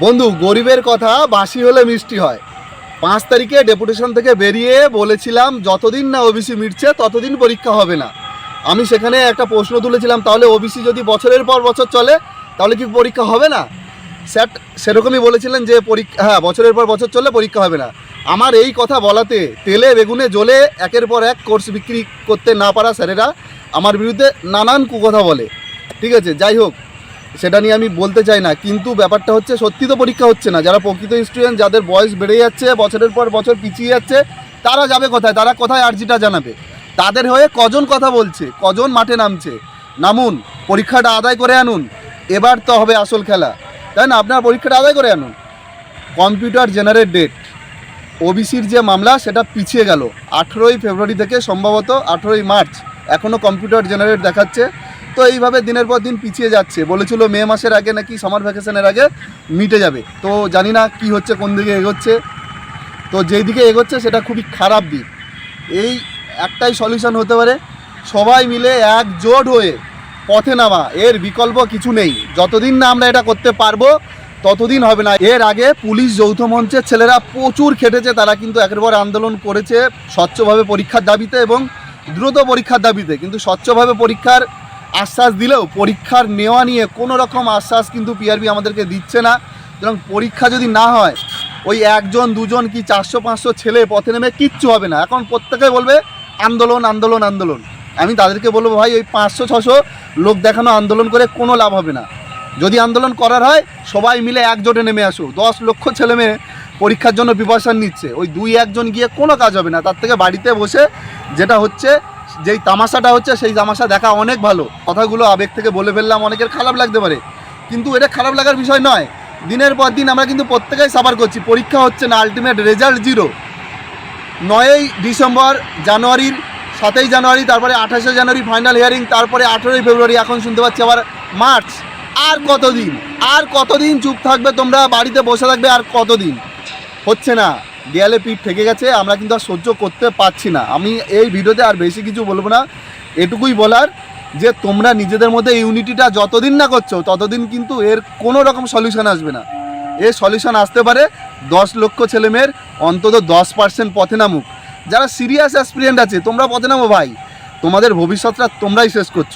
বন্ধু, গরিবের কথা বাসি হলে মিষ্টি হয়। পাঁচ তারিখে ডেপুটেশন থেকে বেরিয়ে বলেছিলাম, যতদিন না ওবিসি মিটছে, ততদিন পরীক্ষা হবে না। আমি সেখানে একটা প্রশ্ন তুলেছিলাম, তাহলে ওবিসি যদি বছরের পর বছর চলে, তাহলে কি পরীক্ষা হবে না? স্যার সেরকমই বলেছিলেন যে, পরীক্ষা হ্যাঁ বছরের পর বছর চললে পরীক্ষা হবে না। আমার এই কথা বলাতে তেলে, বেগুনে জ্বলে একের পর এক কোর্স বিক্রি করতে না পারা স্যারেরা আমার বিরুদ্ধে নানান কুকথা বলে। ঠিক আছে, যাই হোক। সেটা নিয়ে আমি বলতে চাই না, কিন্তু ব্যাপারটা হচ্ছে সত্যি তো পরীক্ষা হচ্ছে না। যারা প্রকৃত স্টুডেন্ট যাদের বয়স বেড়ে যাচ্ছে, বছরের পর বছর পিছিয়ে যাচ্ছে, তারা যাবে কোথায়? তারা কোথায় আর্জিটা জানাবে? তাদের হয়ে কজন কথা বলছে? কজন মাঠে নামছে? নামুন, পরীক্ষাটা আদায় করে আনুন। এবার তো হবে আসল খেলা। তাই না? আপনার পরীক্ষাটা আদায় করে আনুন। Computer generate date. ওবিসির যে মামলা, সেটা পিছিয়ে গেল। আঠেরোই ফেব্রুয়ারি থেকে সম্ভবত আঠেরোই মার্চ এখনও কম্পিউটার জেনারেট দেখাচ্ছে। তো এইভাবে দিনের পর দিন পিছিয়ে যাচ্ছে। বলেছিল মে মাসের আগে নাকি সামার ভ্যাকেশনের আগে মিটে যাবে। তো জানি না কি হচ্ছে, কোন দিকে এগোচ্ছে। তো যেই দিকে এগোচ্ছে সেটা খুবই খারাপ দিক। এই একটাই সলিউশন হতে পারে। সবাই মিলে একজোট হয়ে পথে নামা। এর বিকল্প কিছু নেই। যতদিন না আমরা এটা করতে পারব, ততদিন হবে না। এর আগে পুলিশ যৌথ মঞ্চের ছেলেরা প্রচুর খেটেছে। তারা কিন্তু একের পর আন্দোলন করেছে স্বচ্ছভাবে পরীক্ষার দাবিতে এবং দ্রুত পরীক্ষার দাবিতে। কিন্তু স্বচ্ছভাবে পরীক্ষার আশ্বাস দিলেও পরীক্ষার নেওয়া নিয়ে কোনো রকম আশ্বাস কিন্তু পিআরবি আমাদেরকে দিচ্ছে না। সুতরাং পরীক্ষা যদি না হয়, ওই একজন, দুজন কি চারশো, পাঁচশো ছেলে পথে নেমে কিচ্ছু হবে না। এখন প্রত্যেকে বলবে, আন্দোলন আন্দোলন আন্দোলন। আমি তাদেরকে বলব, ভাই, ওই পাঁচশো, ছশো লোক দেখানো আন্দোলন করে কোনো লাভ হবে না। যদি আন্দোলন করার হয়, সবাই মিলে একজোটে নেমে আসো। দশ লক্ষ ছেলে মেয়ে পরীক্ষার জন্য প্রিপারেশান নিচ্ছে। ওই দুই একজন গিয়ে কোনো কাজ হবে না। তার থেকে বাড়িতে বসে যেটা হচ্ছে, যেই তামাশাটা হচ্ছে, সেই তামাশা দেখা অনেক ভালো। কথাগুলো আবেগ থেকে বলে ফেললাম, অনেকের খারাপ লাগতে পারে। কিন্তু এটা খারাপ লাগার বিষয় নয়। দিনের পর দিন আমরা কিন্তু প্রত্যেকেই সাফার করছি। পরীক্ষা হচ্ছে না আলটিমেট রেজাল্ট জিরো নয়ই ডিসেম্বর, জানুয়ারির সাতই জানুয়ারি, তারপরে আঠাশে জানুয়ারি ফাইনাল হিয়ারিং তারপরে আঠেরোই ফেব্রুয়ারি, এখন শুনতে পাচ্ছি আবার মার্চ। আর কতদিন? আর কতদিন চুপ থাকবে তোমরা? বাড়িতে বসে থাকবে আর কতদিন? হচ্ছে না। দেয়ালে পিঠ থেকে গেছে, আমরা কিন্তু আর সহ্য করতে পারছি না। আমি এই ভিডিওতে আর বেশি কিছু বলব না। এটুকুই বলার যে, তোমরা নিজেদের মধ্যে ইউনিটিটা যতদিন না করছ, ততদিন কিন্তু এর কোনো রকম সলিউশন আসবে না। এর সলিউশন আসতে পারে দশ লক্ষ ছেলেমেয়ের অন্তত দশ পার্সেন্ট পথে নামুক। যারা সিরিয়াস অ্যাসপিরিয়েন্ট আছে, তোমরা পথে নামো ভাই। তোমাদের ভবিষ্যৎটা তোমরাই শেষ করছ।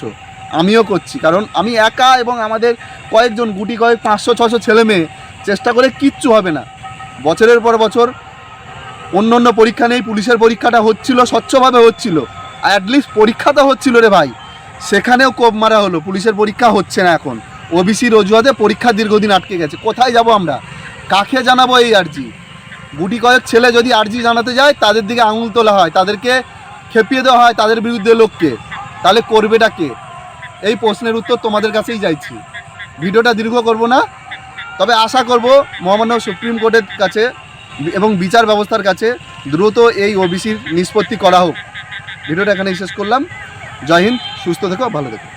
আমিও করছি, কারণ আমি একা এবং আমাদের কয়েকজন গুটি কয়েক পাঁচশো ছশো ছেলে মেয়ে, চেষ্টা করে কিচ্ছু হবে না। বছরের পর বছর অন্য অন্য পরীক্ষা নেই, পুলিশের পরীক্ষাটা হচ্ছিল, স্বচ্ছভাবে হচ্ছিল। অ্যাটলিস্ট পরীক্ষা তো হচ্ছিল রে ভাই। সেখানেও কোপ মারা হলো, পুলিশের পরীক্ষা হচ্ছে না এখন। ওবিসির অজুহাতে পরীক্ষা দীর্ঘদিন আটকে গেছে। কোথায় যাব আমরা? কাকে জানাব এই আর্জি গুটি কয়েক ছেলে যদি আর্জি জানাতে যায়, তাদের দিকে আঙুল তোলা হয়, তাদেরকে খেপিয়ে দেওয়া হয় তাদের বিরুদ্ধে লোককে। তাহলে করবেটা কে? এই প্রশ্নের উত্তর তোমাদের কাছেই চাইছি ভিডিওটা দীর্ঘ করব না। তবে আশা করব মহামান্য সুপ্রিম কোর্টের কাছে এবং বিচার ব্যবস্থার কাছে দ্রুত এই ওবিসির নিষ্পত্তি করা হোক। ভিডিওটা এখানে শেষ করলাম। জয় হিন্দ, সুস্থ থেকো, ভালো থেকো।